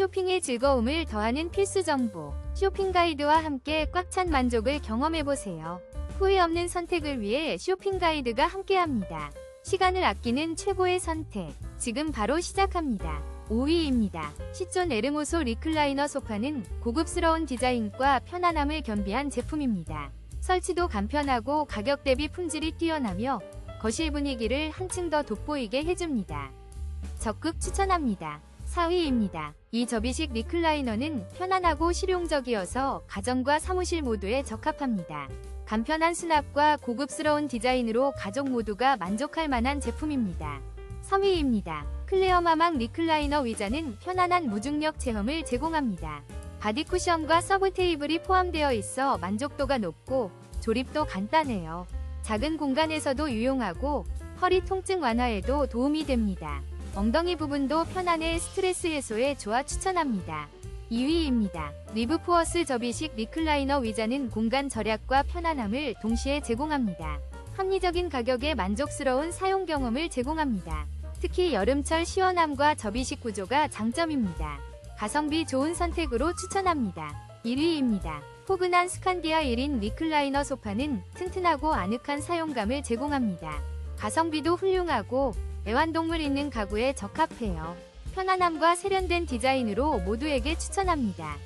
쇼핑의 즐거움을 더하는 필수 정보. 쇼핑 가이드와 함께 꽉 찬 만족을 경험해보세요. 후회 없는 선택을 위해 쇼핑 가이드가 함께합니다. 시간을 아끼는 최고의 선택. 지금 바로 시작합니다. 5위입니다. 시존 에르모소 리클라이너 소파는 고급스러운 디자인과 편안함을 겸비한 제품입니다. 설치도 간편하고 가격 대비 품질이 뛰어나며 거실 분위기를 한층 더 돋보이게 해줍니다. 적극 추천합니다. 4위입니다. 이 접이식 리클라이너는 편안하고 실용적이어서 가정과 사무실 모두에 적합합니다. 간편한 수납과 고급스러운 디자인으로 가족 모두가 만족할 만한 제품입니다. 3위입니다. 클레어 마망 리클라이너 의자는 편안한 무중력 체험을 제공합니다. 바디 쿠션과 서브 테이블이 포함되어 있어 만족도가 높고 조립도 간단해요. 작은 공간에서도 유용하고 허리 통증 완화에도 도움이 됩니다. 엉덩이 부분도 편안해 스트레스 해소에 좋아 추천합니다. 2위입니다. 리브포어스 접이식 리클라이너 의자는 공간 절약과 편안함을 동시에 제공합니다. 합리적인 가격에 만족스러운 사용 경험을 제공합니다. 특히 여름철 시원함과 접이식 구조가 장점입니다. 가성비 좋은 선택으로 추천합니다. 1위입니다. 포근한 스칸디아 1인 리클라이너 소파는 튼튼하고 아늑한 사용감을 제공합니다. 가성비도 훌륭하고 애완동물 있는 가구에 적합해요. 편안함과 세련된 디자인으로 모두에게 추천합니다.